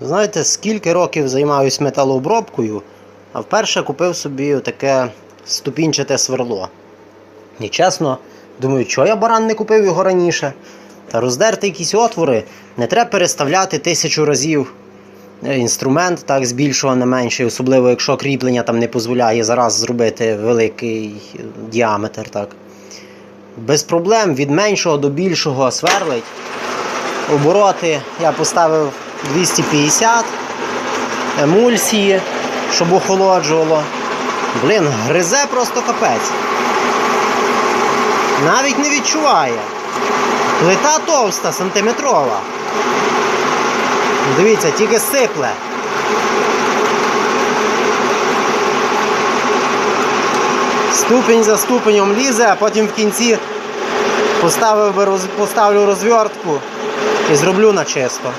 Знаєте, скільки років займаюся металообробкою, а вперше купив собі таке ступінчате сверло. І чесно, думаю, чого я баран не купив його раніше. Та роздерти якісь отвори, не треба переставляти тисячу разів е, інструмент, так, з більшого на менший, особливо якщо кріплення там не дозволяє зараз зробити великий діаметр. Так. Без проблем від меншого до більшого сверлить. Обороти я поставив 250 емульсії, щоб охолоджувало. Блін, гризе просто капець. Навіть не відчуває. Плита товста, сантиметрова. Дивіться, тільки сипле. Ступінь за ступенем лізе, а потім в кінці поставив поставлю розвертку і зроблю на чисто.